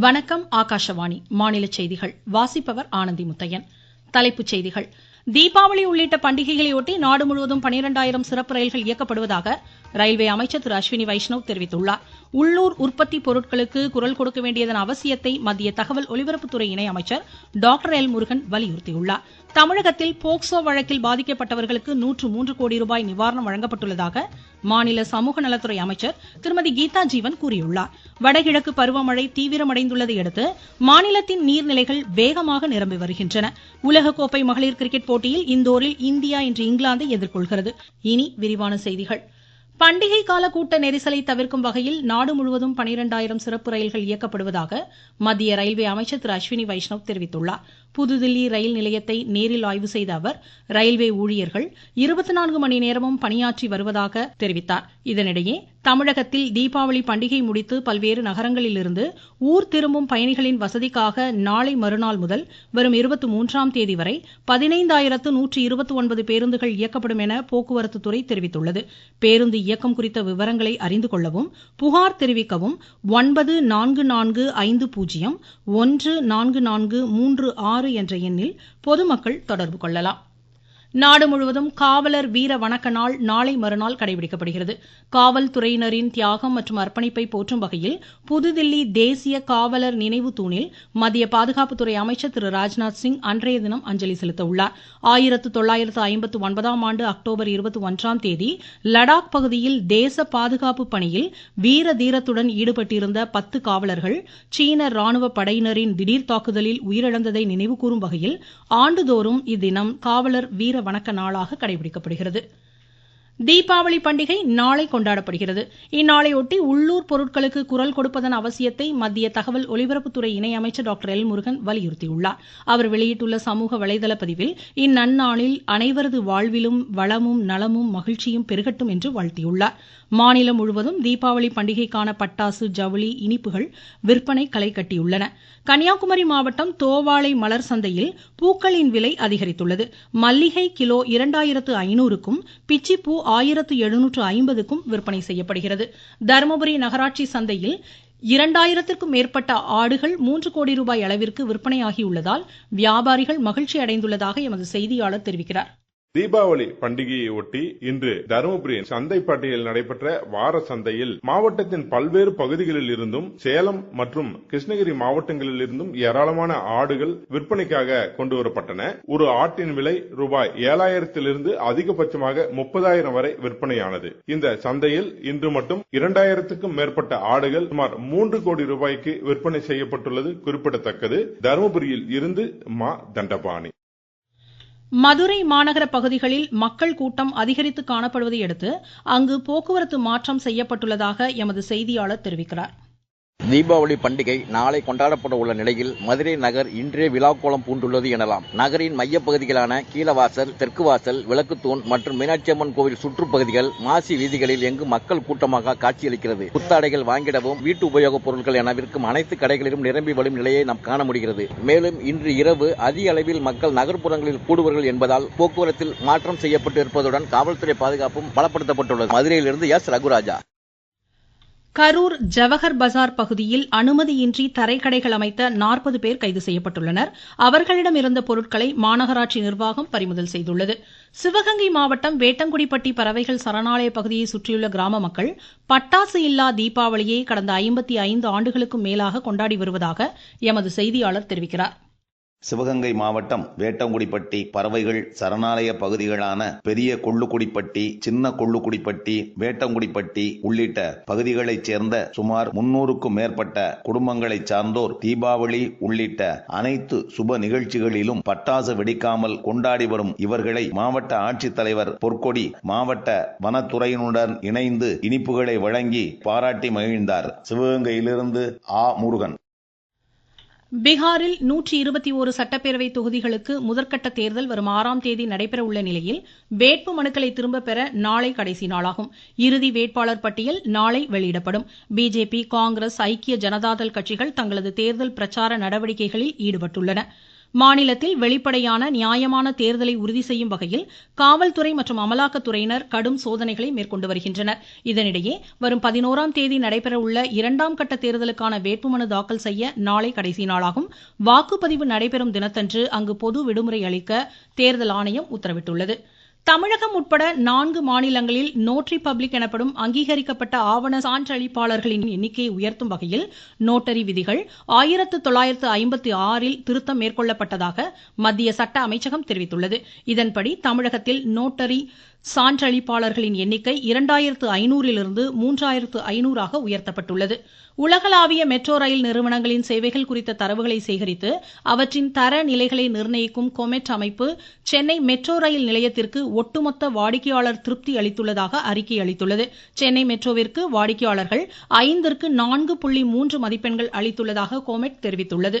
வணக்கம் ஆகாஷவாணி. மாநில செய்திகள். வாசிப்பவர் ஆனந்தி முத்தையன். தலைப்புச் செய்திகள். தீபாவளி உள்ளிட்ட பண்டிகைகளையொட்டி நாடு முழுவதும் பனிரெண்டாயிரம் சிறப்பு ரயில்கள் இயக்கப்படுவதாக ரயில்வே அமைச்சர் திரு அஸ்வினி வைஷ்ணவ் தெரிவித்துள்ளார். உள்ளூர் உற்பத்தி பொருட்களுக்கு குரல் கொடுக்க வேண்டியதன் அவசியத்தை மத்திய தகவல் ஒலிபரப்புத்துறை இணை அமைச்சர் டாக்டர் எல் முருகன் வலியுறுத்தியுள்ளார். தமிழகத்தில் போக்சோ வழக்கில் பாதிக்கப்பட்டவர்களுக்கு நூற்று மூன்று கோடி ரூபாய் நிவாரணம் வழங்கப்பட்டுள்ளதாக மாநில சமூக நலத்துறை அமைச்சர் திருமதி கீதா ஜீவன் கூறியுள்ளார். வடகிழக்கு பருவமழை தீவிரமடைந்துள்ளதை அடுத்து மாநிலத்தின் நீர்நிலைகள் வேகமாக நிரம்பி வருகின்றன. உலகக்கோப்பை மகளிர் கிரிக்கெட் போட்டியில் இந்தோரில் இந்தியா இன்று இங்கிலாந்தை எதிர்கொள்கிறது. இனி விரிவான செய்திகள். பண்டிகை கால கூட்ட நெரிசலை தவிர்க்கும் வகையில் நாடு முழுவதும் பனிரெண்டாயிரம் சிறப்பு ரயில்கள் இயக்கப்படுவதாக மத்திய ரயில்வே அமைச்சர் திரு அஸ்வினி வைஷ்ணவ் தெரிவித்துள்ளார். புதுதில்லி ரயில் நிலையத்தை நேரில் ஆய்வு செய்த அவர் ரயில்வே ஊழியர்கள் இருபத்தி நான்கு மணி நேரமும் பணியாற்றி வருவதாக தெரிவித்தார். இதனிடையே தமிழகத்தில் தீபாவளி பண்டிகை முடித்து பல்வேறு நகரங்களிலிருந்து ஊர் திரும்பும் பயணிகளின் வசதிக்காக நாளை மறுநாள் முதல் வரும் இருபத்தி மூன்றாம் தேதி வரை பதினைந்தாயிரத்து நூற்றி இருபத்தி ஒன்பது பேருந்துகள் இயக்கப்படும் என போக்குவரத்து துறை தெரிவித்துள்ளது. பேருந்து இயக்கம் குறித்த விவரங்களை அறிந்து கொள்ளவும் புகார் தெரிவிக்கவும் ஒன்பது நான்கு நான்கு ஐந்து பூஜ்ஜியம் ஒன்று நான்கு நான்கு மூன்று ஆறு என்ற எண்ணில் பொதுமக்கள் தொடர்பு கொள்ளலாம். நாடு முழுவதும் காவலர் வீர வணக்க நாள் நாளை மறுநாள் கடைபிடிக்கப்படுகிறது. காவல்துறையினரின் தியாகம் மற்றும் அர்ப்பணிப்பை போற்றும் வகையில் புதுதில்லி தேசிய காவலர் நினைவு தூணில் மத்திய பாதுகாப்புத்துறை அமைச்சர் திரு ராஜ்நாத் சிங் அன்றைய தினம் அஞ்சலி செலுத்த உள்ளார். ஆயிரத்து தொள்ளாயிரத்து ஐம்பத்து ஒன்பதாம் ஆண்டு அக்டோபர் இருபத்தி ஒன்றாம் தேதி லடாக் பகுதியில் தேச பாதுகாப்பு பணியில் வீர தீரத்துடன் ஈடுபட்டிருந்த பத்து காவலர்கள் சீன ராணுவ படையினரின் திடீர் தாக்குதலில் உயிரிழந்ததை நினைவுகூரும் வகையில் ஆண்டுதோறும் இத்தினம் காவலர் வீர வணக்க நாளாக கடைபிடிக்கப்படுகிறது. தீபாவளி பண்டிகை நாளை கொண்டாடப்படுகிறது. இந்நாளையொட்டி உள்ளூர் பொருட்களுக்கு குரல் கொடுப்பதன் அவசியத்தை மத்திய தகவல் ஒலிபரப்புத்துறை இணை அமைச்சர் டாக்டர் எல் முருகன் வலியுறுத்தியுள்ளார். அவர் வெளியிட்டுள்ள சமூக வலைதள பதிவில் இந்நன்னாளில் அனைவரது வாழ்விலும் வளமும் நலமும் மகிழ்ச்சியும் பெருகட்டும் என்று வாழ்த்தியுள்ளார். மாநிலம் முழுவதும் தீபாவளி பண்டிகைக்கான பட்டாசு ஜவுளி இனிப்புகள் விற்பனை களை கட்டியுள்ளன. கன்னியாகுமரி மாவட்டம் தோவாளை மலர் சந்தையில் பூக்களின் விலை அதிகரித்துள்ளது. மல்லிகை கிலோ இரண்டாயிரத்து ஐநூறுக்கும் பிச்சிப்பூ ஆயிரத்து எழுநூற்று ஐம்பதுக்கும் விற்பனை செய்யப்படுகிறது. தருமபுரி நகராட்சி சந்தையில் இரண்டாயிரத்திற்கும் மேற்பட்ட ஆடுகள் மூன்று கோடி ரூபாய் அளவிற்கு விற்பனையாகியுள்ளதால் வியாபாரிகள் மகிழ்ச்சி அடைந்துள்ளதாக எமது செய்தியாளர் தெரிவிக்கிறார். தீபாவளி பண்டிகையை ஒட்டி இன்று தருமபுரி சந்தைப்பட்டியில் நடைபெற்ற வார சந்தையில் மாவட்டத்தின் பல்வேறு பகுதிகளில் இருந்தும் சேலம் மற்றும் கிருஷ்ணகிரி மாவட்டங்களில் இருந்தும் ஏராளமான ஆடுகள் விற்பனைக்காக கொண்டு வரப்பட்டன. ஒரு ஆட்டின் விலை ரூபாய் ஏழாயிரத்திலிருந்து அதிகபட்சமாக முப்பதாயிரம் வரை விற்பனையானது. இந்த சந்தையில் இன்று மட்டும் இரண்டாயிரத்துக்கும் மேற்பட்ட ஆடுகள் சுமார் மூன்று கோடி ரூபாய்க்கு விற்பனை செய்யப்பட்டுள்ளது குறிப்பிடத்தக்கது. தருமபுரியில் இருந்து மா தண்டபாணி. மதுரை மாநகர பகுதிகளில் மக்கள் கூட்டம் அதிகரித்து காணப்படுவதையடுத்து அங்கு போக்குவரத்து மாற்றம் செய்யப்பட்டுள்ளதாக எமது செய்தியாளர் தெரிவிக்கிறார். தீபாவளி பண்டிகை நாளை கொண்டாடப்பட உள்ள நிலையில் மதுரை நகர் இன்றே விழாக்கோலம் பூண்டுள்ளது எனலாம். நகரின் மையப்பகுதிகளான கீழவாசல் தெற்கு வாசல் விளக்குத்தூண் மற்றும் மீனாட்சியம்மன் கோவில் சுற்றுப்பகுதிகள் மாசி வீதிகளில் எங்கு மக்கள் கூட்டமாக காட்சியளிக்கிறது. புத்தாடைகள் வாங்கிடவும் வீட்டு உபயோகப் பொருட்கள் என விற்கும் அனைத்து கடைகளிலும் நிரம்பி வரும் நிலையை நாம் காண முடிகிறது. மேலும் இன்று இரவு அதிக அளவில் மக்கள் நகர்ப்புறங்களில் கூடுவார்கள் என்பதால் போக்குவரத்தில் மாற்றம் செய்யப்பட்டு இருப்பதுடன் காவல்துறை பாதுகாப்பும் பலப்படுத்தப்பட்டுள்ளது. மதுரையிலிருந்து எஸ். ரகுராஜா. கரூர் ஜவஹர் பஜார் பகுதியில் அனுமதியின்றி தரைக்கடைகள் அமைத்த நாற்பது பேர் கைது செய்யப்பட்டுள்ளனர். அவர்களிடம் இருந்த பொருட்களை மாநகராட்சி நிர்வாகம் பறிமுதல் செய்துள்ளது. சிவகங்கை மாவட்டம் வேட்டங்குடிப்பட்டி பறவைகள் சரணாலய பகுதியை சுற்றியுள்ள கிராம மக்கள் பட்டாசு இல்லா தீபாவளியை கடந்த ஐம்பத்தி ஐந்து ஆண்டுகளுக்கும் மேலாக கொண்டாடி வருவதாக எமது செய்தியாளர் தெரிவிக்கிறார். சிவகங்கை மாவட்டம் வேட்டங்குடிப்பட்டி பறவைகள் சரணாலய பகுதிகளான பெரிய கொள்ளுக்குடிப்பட்டி சின்ன கொள்ளுக்குடிப்பட்டி வேட்டங்குடிப்பட்டி உள்ளிட்ட பகுதிகளைச் சேர்ந்த சுமார் முன்னூறுக்கும் மேற்பட்ட குடும்பங்களைச் சார்ந்தோர் தீபாவளி உள்ளிட்ட அனைத்து சுப நிகழ்ச்சிகளிலும் பட்டாசு வெடிக்காமல் கொண்டாடி வரும் இவர்களை மாவட்ட ஆட்சித்தலைவர் பொற்கொடி மாவட்ட வனத்துறையினுடன் இணைந்து இனிப்புகளை வழங்கி பாராட்டி மகிழ்ந்தார். சிவகங்கையிலிருந்து ஆ. முருகன். பீகாரில் நூற்றி இருபத்தி ஒரு சட்டப்பேரவை தொகுதிகளுக்கு முதற்கட்ட தேர்தல் வரும் ஆறாம் தேதி நடைபெற உள்ள நிலையில் வேட்பு மனுக்களை திரும்பப் பெற நாளை கடைசி நாளாகும். இறுதி வேட்பாளர் பட்டியல் நாளை வெளியிடப்படும். பிஜேபி காங்கிரஸ் ஐக்கிய ஜனதாதள் கட்சிகள் தங்களது தேர்தல் பிரச்சார நடவடிக்கைகளில் ஈடுபட்டுள்ளன. மாநிலத்தில் வெளிப்படையான நியாயமான தேர்தலை உறுதி செய்யும் வகையில் காவல்துறை மற்றும் அமலாக்கத்துறையினர் கடும் சோதனைகளை மேற்கொண்டு வருகின்றனர். இதனிடையே வரும் பதினோராம் தேதி நடைபெறவுள்ள இரண்டாம் கட்ட தேர்தலுக்கான வேட்புமனு தாக்கல் செய்ய நாளை கடைசி நாளாகும். வாக்குப்பதிவு நடைபெறும் தினத்தன்று அங்கு பொது விடுமுறை அளிக்க தேர்தல் ஆணையம் உத்தரவிட்டுள்ளது. தமிழகம் உட்பட நான்கு மாநிலங்களில் நோட்ரி பப்ளிக் எனப்படும் அங்கீகரிக்கப்பட்ட ஆவண சான்றளிப்பாளர்களின் எண்ணிக்கையை உயர்த்தும் வகையில் நோட்டரி விதிகள் ஆயிரத்து தொள்ளாயிரத்து ஐம்பத்தி ஆறில் திருத்தம் மேற்கொள்ளப்பட்டதாக மத்திய சட்ட அமைச்சகம் தெரிவித்துள்ளது. இதன்படி தமிழகத்தில் நோட்டரி சான்றளிப்பாளர்களின் எண்ணிக்கை இரண்டாயிரத்து ஐநூறிலிருந்து மூன்றாயிரத்து ஐநூறாக உயர்த்தப்பட்டுள்ளது. உலகளாவிய மெட்ரோ ரயில் நிறுவனங்களின் சேவைகள் குறித்த தரவுகளை சேகரித்து அவற்றின் தர நிலைகளை நிர்ணயிக்கும் கொமெட் அமைப்பு சென்னை மெட்ரோ ரயில் நிலையத்திற்கு ஒட்டுமொத்த வாடிக்கையாளர் திருப்தி அளித்துள்ளதாக அறிக்கை அளித்துள்ளது. சென்னை மெட்ரோவிற்கு வாடிக்கையாளர்கள் ஐந்திற்கு நான்கு புள்ளி மூன்று மதிப்பெண்கள் அளித்துள்ளதாக கொமெட் தெரிவித்துள்ளது.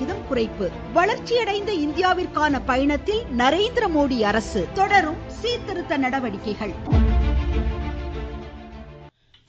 சதவிகிதம் குறைப்பு. வளர்ச்சியடைந்த இந்தியாவிற்கான பயணத்தில் நரேந்திர மோடி அரசு தொடரும் சீர்திருத்த நடவடிக்கைகள்.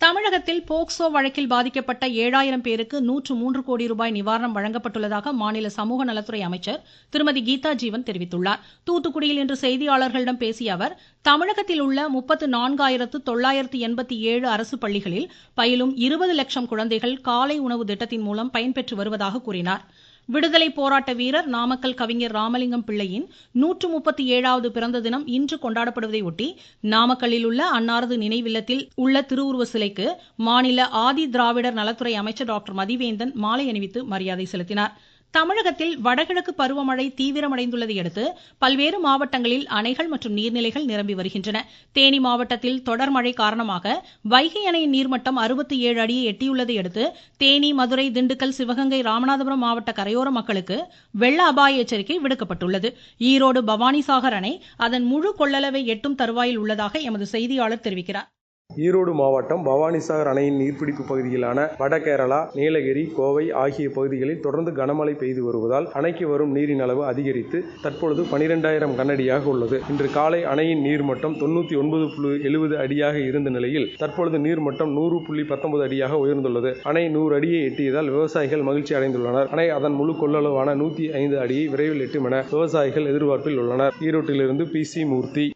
தமிழகத்தில் போக்சோ வழக்கில் பாதிக்கப்பட்ட ஏழாயிரம் பேருக்கு நூற்று மூன்று கோடி ரூபாய் நிவாரணம் வழங்கப்பட்டுள்ளதாக மாநில சமூக நலத்துறை அமைச்சர் திருமதி கீதா ஜீவன் தெரிவித்துள்ளார். தூத்துக்குடியில் இன்று செய்தியாளர்களிடம் பேசிய அவர் தமிழகத்தில் உள்ள முப்பத்து நான்காயிரத்து தொள்ளாயிரத்து எண்பத்தி ஏழு அரசு பள்ளிகளில் பயிலும் இருபது லட்சம் குழந்தைகள் காலை உணவு திட்டத்தின் மூலம் பயன்பெற்று வருவதாக கூறினாா் விடுதலை போராட்ட வீரர் நாமக்கல் கவிஞர் ராமலிங்கம் பிள்ளையின் நூற்று முப்பத்தி ஏழாவது பிறந்த தினம் இன்று கொண்டாடப்படுவதை ஒட்டி நாமக்கல்லில் உள்ள அன்னாரது நினைவில்லத்தில் உள்ள திருவுருவ சிலைக்கு மாநில ஆதி திராவிடர் நலத்துறை அமைச்சர் டாக்டர் மதிவேந்தன் மாலை அணிவித்து மரியாதை தமிழகத்தில் வடகிழக்கு பருவமழை தீவிரமடைந்துள்ளதை அடுத்து பல்வேறு மாவட்டங்களில் அணைகள் மற்றும் நீர்நிலைகள் நிரம்பி வருகின்றன. தேனி மாவட்டத்தில் தொடர் மழை காரணமாக வைகை அணையின் நீர்மட்டம் அறுபத்தி ஏழு அடியை எட்டியுள்ளதை அடுத்து தேனி மதுரை திண்டுக்கல் சிவகங்கை ராமநாதபுரம் மாவட்ட கரையோர மக்களுக்கு வெள்ள அபாய எச்சரிக்கை விடுக்கப்பட்டுள்ளது. ஈரோடு பவானிசாகர் அணை அதன் முழு கொள்ளளவை எட்டும் தருவாயில் உள்ளதாக எமது செய்தியாளர் தெரிவிக்கிறார். ஈரோடு மாவட்டம் பவானிசாகர் அணையின் நீர்பிடிப்பு பகுதிகளான வடகேரளா நீலகிரி கோவை ஆகிய பகுதிகளில் தொடர்ந்து கனமழை பெய்து வருவதால் அணைக்கு வரும் நீரின் அளவு அதிகரித்து தற்பொழுது பனிரெண்டாயிரம் கனஅடியாக உள்ளது. இன்று காலை அணையின் நீர்மட்டம் தொண்ணூத்தி ஒன்பது புள்ளி எழுபது அடியாக இருந்த நிலையில் தற்பொழுது நீர்மட்டம் நூறு புள்ளி பத்தொன்பது அடியாக உயர்ந்துள்ளது. அணை நூறு அடியை எட்டியதால் விவசாயிகள் மகிழ்ச்சி அடைந்துள்ளனர். அணை அதன் முழு கொள்ளளவான நூத்தி ஐந்து அடியை விரைவில் எட்டும் என விவசாயிகள் எதிர்பார்ப்பில் உள்ளனர். ஈரோட்டிலிருந்து பி சி மூர்த்தி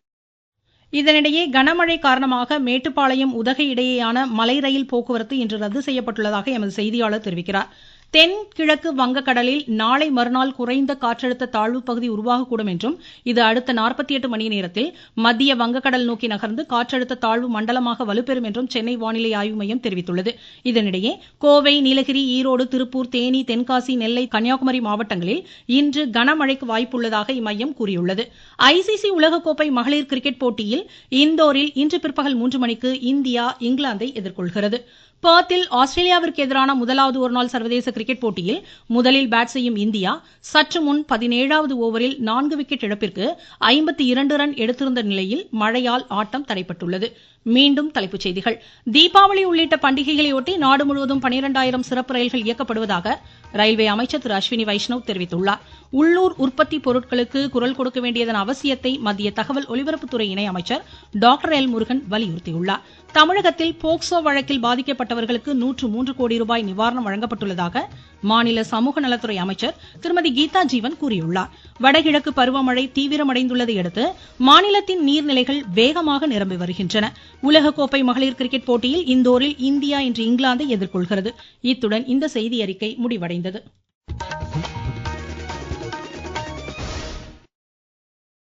இதனிடையே கனமழை காரணமாக மேட்டுப்பாளையம் உதகை இடையேயான மலை ரயில் போக்குவரத்து இன்று ரத்து செய்யப்பட்டுள்ளதாக எமது செய்தியாளர் தெரிவிக்கிறார். தென்கிழக்கு வங்கக்கடலில் நாளை மறுநாள் குறைந்த காற்றழுத்த தாழ்வு பகுதி உருவாகக்கூடும் என்றும் இது அடுத்த நாற்பத்தி எட்டு மணி நேரத்தில் மத்திய வங்கக்கடல் நோக்கி நகர்ந்து காற்றழுத்த தாழ்வு மண்டலமாக வலுப்பெறும் என்றும் சென்னை வானிலை ஆய்வு மையம் தெரிவித்துள்ளது. இதனிடையே கோவை நீலகிரி ஈரோடு திருப்பூர் தேனி தென்காசி நெல்லை கன்னியாகுமரி மாவட்டங்களில் இன்று கனமழைக்கு வாய்ப்புள்ளதாக இம்மையம் கூறியுள்ளது. ஐசிசி உலகக்கோப்பை மகளிர் கிரிக்கெட் போட்டியில் இந்தோரில் இன்று பிற்பகல் மூன்று மணிக்கு இந்தியா இங்கிலாந்தை எதிர்கொள்கிறது. பர்த்தில் ஆஸ்திரேலியாவிற்கு எதிரான முதலாவது ஒருநாள் சர்வதேச கிரிக்கெட் போட்டியில் முதலில் பேட் செய்யும் இந்தியா சற்று முன் பதினேழாவது ஓவரில் நான்கு விக்கெட் இழப்பிற்கு ஐம்பத்தி இரண்டு ரன் எடுத்திருந்த நிலையில் மழையால் ஆட்டம் தடைபட்டுள்ளது. மீண்டும் தலைப்புச் செய்திகள். தீபாவளி உள்ளிட்ட பண்டிகைகளையொட்டி நாடு முழுவதும் பனிரெண்டாயிரம் சிறப்பு ரயில்கள் இயக்கப்படுவதாக ரயில்வே அமைச்சர் திரு அஸ்வினி வைஷ்ணவ் தெரிவித்துள்ளார். உள்ளூர் உற்பத்தி பொருட்களுக்கு குரல் கொடுக்க வேண்டியதன் அவசியத்தை மத்திய தகவல் ஒலிபரப்புத்துறை இணை அமைச்சர் டாக்டர் எல் முருகன் வலியுறுத்தியுள்ளார். தமிழகத்தில் போக்சோ வழக்கில் பாதிக்கப்பட்டவர்களுக்கு நூற்று மூன்று கோடி ரூபாய் நிவாரணம் வழங்கப்பட்டுள்ளதாக மாநில சமூக நலத்துறை அமைச்சர் திருமதி கீதா ஜீவன் கூறியுள்ளார். வடகிழக்கு பருவமழை தீவிரமடைந்துள்ளதை அடுத்து மாநிலத்தின் நீர்நிலைகள் வேகமாக நிரம்பி வருகின்றன. உலகக்கோப்பை மகளிர் கிரிக்கெட் போட்டியில் இந்தோரில் இந்தியா இன்று இங்கிலாந்தை எதிர்கொள்கிறது. இத்துடன் இந்த செய்தி அறிக்கை முடிவடைந்தது.